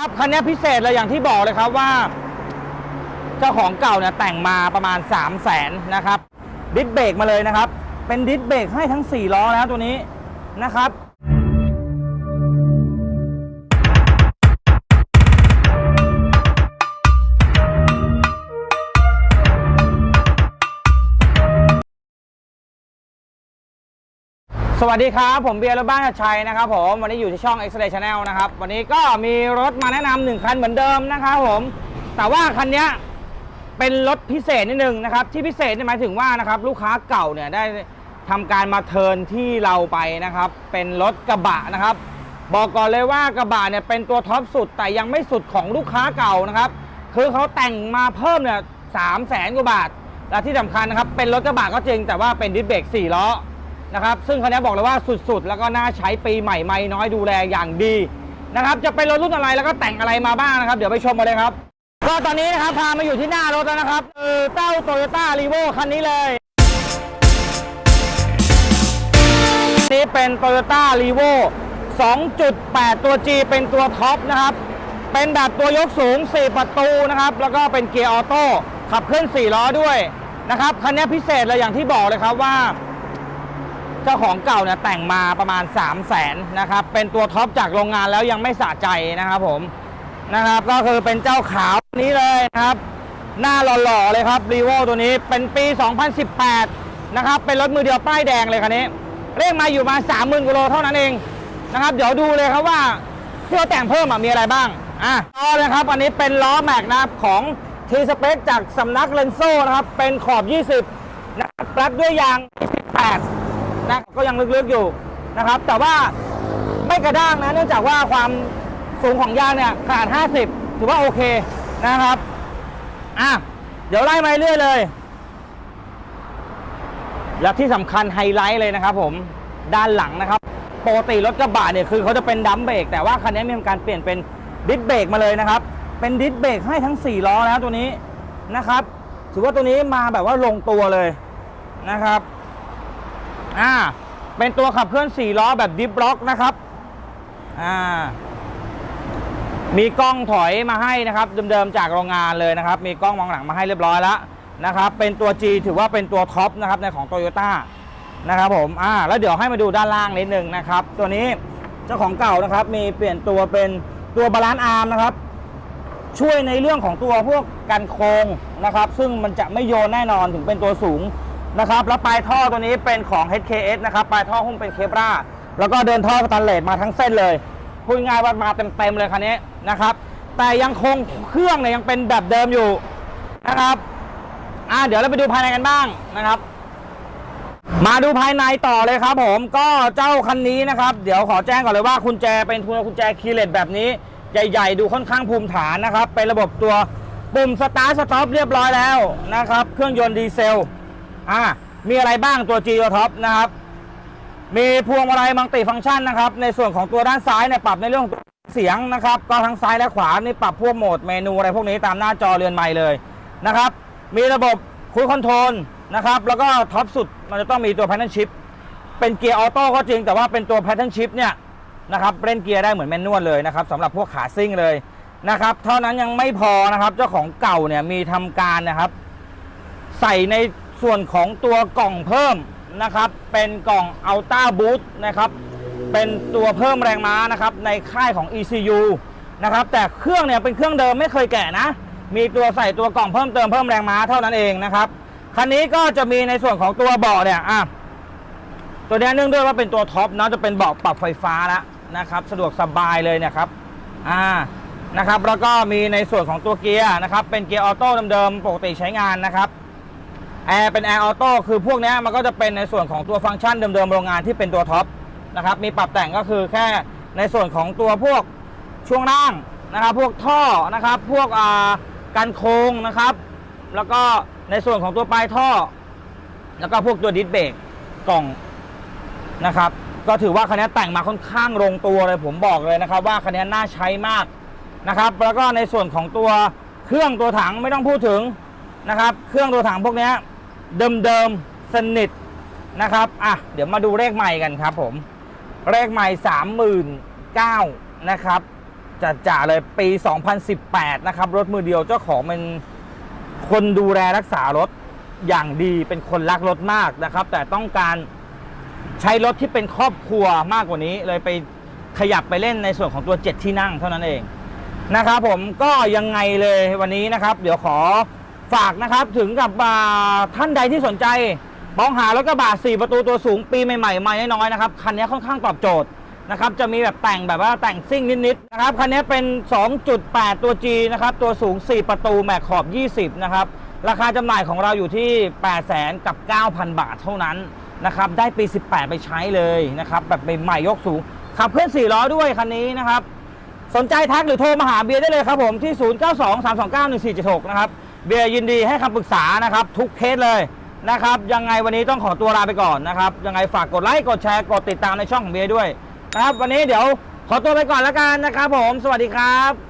ครับคันนี้พิเศษเลยอย่างที่บอกเลยครับว่า เจ้าของเก่าเนี่ยแต่งมาประมาณ 3 0 0แสนนะครับ ดิสเบรกมาเลยนะครับ เป็นดิสเบรกให้ทั้ง 4 ล้อแล้วตัวนี้นะครับ สวัสดีครับ ผมเบียร์รถบ้านชัยนะครับผมวันนี้อยู่ที่ช่อง X-Ray Channel นะครับ วันนี้ก็มีรถมาแนะนำหนึ่งคันเหมือนเดิมนะครับผม แต่ว่าคันนี้เป็นรถพิเศษนิดนึงนะครับ ที่พิเศษนี่ยหมายถึงว่านะครับลูกค้าเก่าเนี่ยได้ทำการมาเทิร์นที่เราไปนะครับ เป็นรถกระบะนะครับ บอกก่อนเลยว่ากระบะเนี่ยเป็นตัวท็อปสุดแต่ยังไม่สุดของลูกค้าเก่านะครับ คือเขาแต่งมาเพิ่มเนี่ยสามแสนกว่าบาทและที่สำคัญนะครับเป็นรถกระบะก็จริง แต่ว่าเป็นดิสเบรกสี่ล้อ นะครับ ซึ่งคันนี้บอกเลยว่าสุดๆ แล้วก็น่าใช้ปีใหม่ไม่น้อยดูแลอย่างดีนะครับ จะเป็นรถรุ่นอะไรแล้วก็แต่งอะไรมาบ้างนะครับ เดี๋ยวไปชมกันเลยครับ ก็ตอนนี้นะครับพามาอยู่ที่หน้ารถแล้วนะครับคือเจ้าโตโยต้ารีโวคันนี้เลย นี่เป็น Toyota r e v o 2.8 ตัว G เป็นตัวท็อปนะครับ เป็นแบบตัวยกสูง 4 ประตูนะครับ แล้วก็เป็นเกียร์ออโต้ขับเคลื่อน4ล้อด้วยนะครับ คันนี้พิเศษเลยอย่างที่บอกเลยครับว่า เจ้าของเก่าเนี่ยแต่งมาประมาณ 3 0 0แสนนะครับ เป็นตัวท็อปจากโรงงานแล้วยังไม่สะใจนะครับผมนะครับก็คือเป็นเจ้าขาวนี้เลยนะครับ หน้าหล่อๆเลยครับรีโวตัวนี้เป็นปี 2018 นะครับ เป็นรถมือเดียวป้ายแดงเลยคันนี้เร่งมาอยู่มา 30,000กิโลเท่านั้นเองนะครับ เดี๋ยวดูเลยครับว่าที่เขาแต่งเพิ่มมีอะไรบ้างอะล้อนะครับอันนี้เป็นล้อแม็กนะครับของทีสเปคจากสำนักเลนโซนะครับเป็นขอบ 20นะครับรัดด้วยยาง 18 นะก็ยังลึกๆอยู่นะครับ แต่ว่าไม่กระด้างนะเนื่องจากว่าความสูงของยางเนี่ยขนาด 50 ถือว่าโอเคนะครับอะเดี๋ยวไล่มาเรื่อยเลย และที่สำคัญไฮไลท์เลยนะครับผมด้านหลังนะครับปกติรถกระบะเนี่ยคือเขาจะเป็นดัมเบรกแต่ว่าคันนี้มีการเปลี่ยนเป็นดิสเบรกมาเลยนะครับ เป็นดิสเบรกให้ทั้ง 4 ล้อแล้วตัวนี้นะครับ ถือว่าตัวนี้มาแบบว่าลงตัวเลยนะครับ อ่า เป็นตัวขับเคลื่อน4ล้อแบบดิฟบล็อกนะครับ อ่า มีกล้องถอยมาให้นะครับ เดิมๆจากโรงงานเลยนะครับ มีกล้องมองหลังมาให้เรียบร้อยแล้วนะครับ เป็นตัว G ถือว่าเป็นตัวท็อปนะครับในของ Toyota นะครับผม อ่า แล้วเดี๋ยวให้มาดูด้านล่างนิดนึงนะครับ ตัวนี้เจ้าของเก่านะครับ มีเปลี่ยนตัวเป็นตัวบาลานซ์อาร์มนะครับ ช่วยในเรื่องของตัวพวกกันโค้งนะครับ ซึ่งมันจะไม่โยนแน่นอนถึงเป็นตัวสูง นะครับแล้วปลายท่อตัวนี้เป็นของ HKS นะครับปลายท่อหุ้มเป็นเคปราแล้วก็เดินท่อสแตนเลสมาทั้งเส้นเลยพูดง่ายว่ามาเต็มๆเลยคันนี้นะครับ แต่ยังคงเครื่องเนี่ยยังเป็นแบบเดิมอยู่นะครับอ่าเดี๋ยวเราไปดูภายในกันบ้างนะครับ มาดูภายในต่อเลยครับ ผมก็เจ้าคันนี้นะครับ เดี๋ยวขอแจ้งก่อนเลยว่ากุญแจเป็นทุนกุญแจคีเลสแบบนี้ใหญ่ ๆ ดูค่อนข้างภูมิฐานนะครับ เป็นระบบตัวปุ่มสตาร์ทสต็อปเรียบร้อยแล้วนะครับ เครื่องยนต์ดีเซล อ่ามีอะไรบ้างตัว G ตัวท็อปนะครับ มีพวงมาลัยมัลติฟังก์ชันนะครับ ในส่วนของตัวด้านซ้ายเนี่ยปรับในเรื่องของเสียงนะครับ ก็ทั้งซ้ายและขวานี่ปรับพวกโหมดเมนูอะไรพวกนี้ตามหน้าจอเรือนใหม่เลยนะครับ มีระบบคุยคอนโทรลนะครับ แล้วก็ท็อปสุดมันจะต้องมีตัวแพทเทิร์นชิพเป็นเกียร์ออโต้ก็จริงแต่ว่าเป็นตัวแพทเทิร์นชิพเนี่ยนะครับเล่นเกียร์ได้เหมือนแมนนวลเลยนะครับสำหรับพวกขาซิ่งเลยนะครับ เท่านั้นยังไม่พอนะครับ เจ้าของเก่าเนี่ยมีทำการนะครับ ใส่ใน ส่วนของตัวกล่องเพิ่มนะครับ เป็นกล่อง Ultra Boost นะครับ เป็นตัวเพิ่มแรงม้านะครับ ในค่ายของ ECU นะครับ แต่เครื่องเนี่ยเป็นเครื่องเดิมไม่เคยแกะนะ มีตัวใส่ตัวกล่องเพิ่มเติมเพิ่มแรงม้าเท่านั้นเองนะครับ คันนี้ก็จะมีในส่วนของตัวเบาะเนี่ยอะตัวเนี้ยเนื่องด้วยว่าเป็นตัวท็อปเนาะจะเป็นเบาะปรับไฟฟ้าแล้วนะครับ สะดวกสบายเลยเนะครับอ่านะครับ แล้วก็มีในส่วนของตัวเกียร์นะครับ เป็นเกียร์ออโต้เดิมๆปกติใช้งานนะครับ แอร์เป็นแอร์ออโต้คือพวกนี้มันก็จะเป็นในส่วนของตัวฟังก์ชันเดิมๆโรงงานที่เป็นตัวท็อปนะครับมีปรับแต่งก็คือแค่ในส่วนของตัวพวกช่วงล่างนะครับ พวกท่อนะครับ พวกอ่ากันโค้งนะครับ แล้วก็ในส่วนของตัวปลายท่อ แล้วก็พวกตัวดิสเบรกกล่องนะครับ ก็ถือว่าคันนี้แต่งมาค่อนข้างลงตัวเลยผมบอกเลยนะครับ ว่าคันนี้น่าใช้มากนะครับ แล้วก็ในส่วนของตัวเครื่องตัวถังไม่ต้องพูดถึงนะครับ เครื่องตัวถังพวกนี้ เดิมๆสนิทนะครับอะเดี๋ยวมาดูเลขใหม่กันครับผมเลขใหม่สามหมื่นเก้านะครับจัดจ่าเลยปี 2018 นะครับ รถมือเดียวเจ้าของเป็นคนดูแลรักษารถอย่างดีเป็นคนรักรถมากนะครับ แต่ต้องการใช้รถที่เป็นครอบครัวมากกว่านี้ เลยไปขยับไปเล่นในส่วนของตัว 7 ที่นั่งเท่านั้นเองนะครับผมก็ยังไงเลยวันนี้นะครับ เดี๋ยวขอ ฝากนะครับถึงกับท่านใดที่สนใจมองหารถกระบะ4 ประตูตัวสูงปีใหม่ๆไม่น้อยๆนะครับคันนี้ค่อนข้างตอบโจทย์นะครับจะมีแบบแต่งแบบว่าแต่งซิ่งนิดๆนะครับคันนี้เป็น 2.8 ตัว G นะครับตัวสูง 4 ประตูแม็กขอบ 20 นะครับราคาจำหน่ายของเราอยู่ที่ 8 0 0แสนกับ 9,000 บาทเท่านั้นนะครับได้ปี 18 ไปใช้เลยนะครับแบบใหม่ๆยกสูงขับเคลื่อน4ล้อด้วยคันนี้นะครับสนใจทักหรือโทรมาหาเบียร์ได้เลยครับผมที่ 0923291476 นะครับ เบียร์ยินดีให้คำปรึกษานะครับ ทุกเคสเลยนะครับ ยังไงวันนี้ต้องขอตัวลาไปก่อนนะครับ ยังไงฝากกดไลค์กดแชร์กดติดตามในช่องของเบียร์ด้วยนะครับ วันนี้เดี๋ยวขอตัวไปก่อนแล้วกันนะครับ ผม สวัสดีครับ